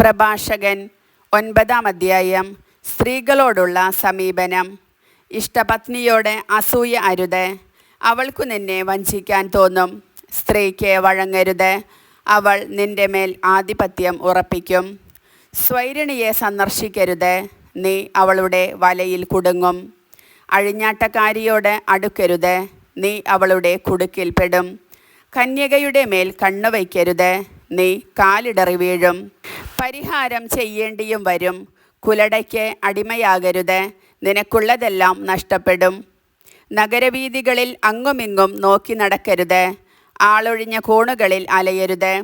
പ്രഭാഷകൻ ഒൻപതാം അധ്യായം സ്ത്രീകളോടുള്ള സമീപനം. ഇഷ്ടപത്നിയോടെ അസൂയ അരുത്. അവൾക്കു നിന്നെ വഞ്ചിക്കാൻ തോന്നും. സ്ത്രീക്ക് വഴങ്ങരുത്. അവൾ നിന്റെ മേൽ ആധിപത്യം ഉറപ്പിക്കും. സ്വൈരിണിയെ സന്ദർശിക്കരുത്. നീ അവളുടെ വലയിൽ കുടുങ്ങും. അഴിഞ്ഞാട്ടക്കാരിയോട് അടുക്കരുത്. നീ അവളുടെ കുടുക്കിൽപ്പെടും കന്യകയുടെ മേൽ കണ്ണുവയ്ക്കരുത്. നീ കാലിടറി വീഴും. പരിഹാരം ചെയ്യേണ്ടിയും വരും. കുലടയ്ക്ക് അടിമയാകരുത്. നിനക്കുള്ളതെല്ലാം നഷ്ടപ്പെടും. നഗരവീതികളിൽ അങ്ങുമിങ്ങും നോക്കി നടക്കരുത്. ആളൊഴിഞ്ഞ കോണുകളിൽ അലയരുത്.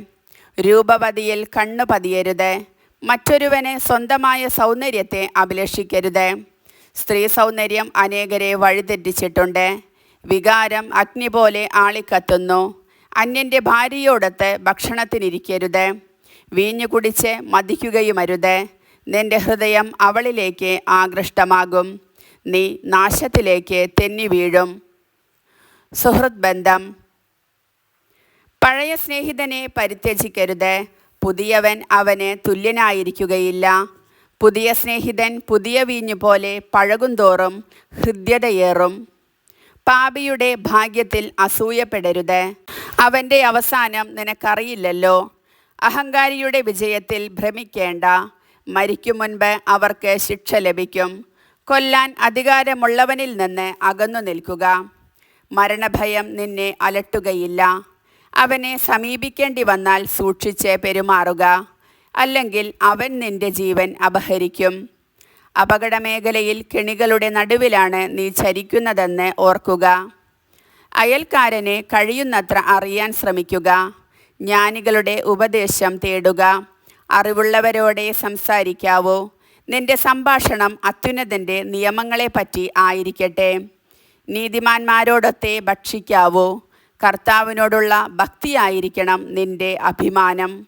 രൂപവതിയിൽ കണ്ണു പതിയരുത്. മറ്റൊരുവനെ സ്വന്തമായ സൗന്ദര്യത്തെ അഭിലഷിക്കരുത്. സ്ത്രീ സൗന്ദര്യം അനേകരെ വഴിതെറ്റിച്ചിട്ടുണ്ട്. വികാരം അഗ്നി പോലെ ആളിക്കത്തുന്നു. അന്യന്റെ ഭാര്യയോടൊത്ത് ഭക്ഷണത്തിനിരിക്കരുത്. വീഞ്ഞു കുടിച്ച് മതിക്കുകയുമരുത്. നിന്റെ ഹൃദയം അവളിലേക്ക് ആകൃഷ്ടമാകും. നീ നാശത്തിലേക്ക് തെന്നി വീഴും. സുഹൃത് ബന്ധം. പഴയ സ്നേഹിതനെ പരിത്യജിക്കരുത്. പുതിയവൻ അവന് തുല്യനായിരിക്കുകയില്ല. പുതിയ സ്നേഹിതൻ പുതിയ വീഞ്ഞു പോലെ പഴകുന്തോറും ഹൃദ്യതയേറും. പാപിയുടെ ഭാഗ്യത്തിൽ അസൂയപ്പെടരുത്. അവന്റെ അവസാനം നിനക്കറിയില്ലല്ലോ. അഹങ്കാരിയുടെ വിജയത്തിൽ ഭ്രമിക്കേണ്ട. മരിക്കും മുൻപ് അവർക്ക് ശിക്ഷ ലഭിക്കും. കൊല്ലാൻ അധികാരമുള്ളവനിൽ നിന്ന് അകന്നു നിൽക്കുക. മരണഭയം നിന്നെ അലട്ടുകയില്ല. അവനെ സമീപിക്കേണ്ടി വന്നാൽ സൂക്ഷിച്ച് പെരുമാറുക. അല്ലെങ്കിൽ അവൻ നിന്റെ ജീവൻ അപഹരിക്കും. അപകടമേഖലയിൽ കെണികളുടെ നടുവിലാണ് നീ ചരിക്കുന്നതെന്ന് ഓർക്കുക. അയൽക്കാരനെ കഴിയുന്നത്ര അറിയാൻ ശ്രമിക്കുക. ജ്ഞാനികളുടെ ഉപദേശം തേടുക. അറിവുള്ളവരോടെ സംസാരിക്കാവോ. നിന്റെ സംഭാഷണം അത്യുന്നതന്റെ നിയമങ്ങളെപ്പറ്റി ആയിരിക്കട്ടെ. നീതിമാന്മാരോടൊത്തെ ഭക്ഷിക്കാവൂ. കർത്താവിനോടുള്ള ഭക്തിയായിരിക്കണം നിന്റെ അഭിമാനം.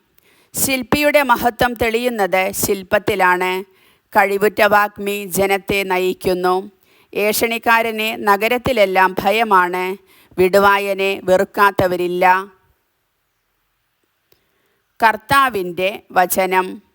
ശില്പിയുടെ മഹത്വം തെളിയുന്നത് ശില്പത്തിലാണ്. കഴിവുറ്റ വാഗ്മി ജനത്തെ നയിക്കുന്നു. ഏഷണിക്കാരനെ നഗരത്തിലെല്ലാം ഭയമാണ്. വിടുവായനെ വെറുക്കാത്തവരില്ല. കർത്താവിന്റെ വചനം.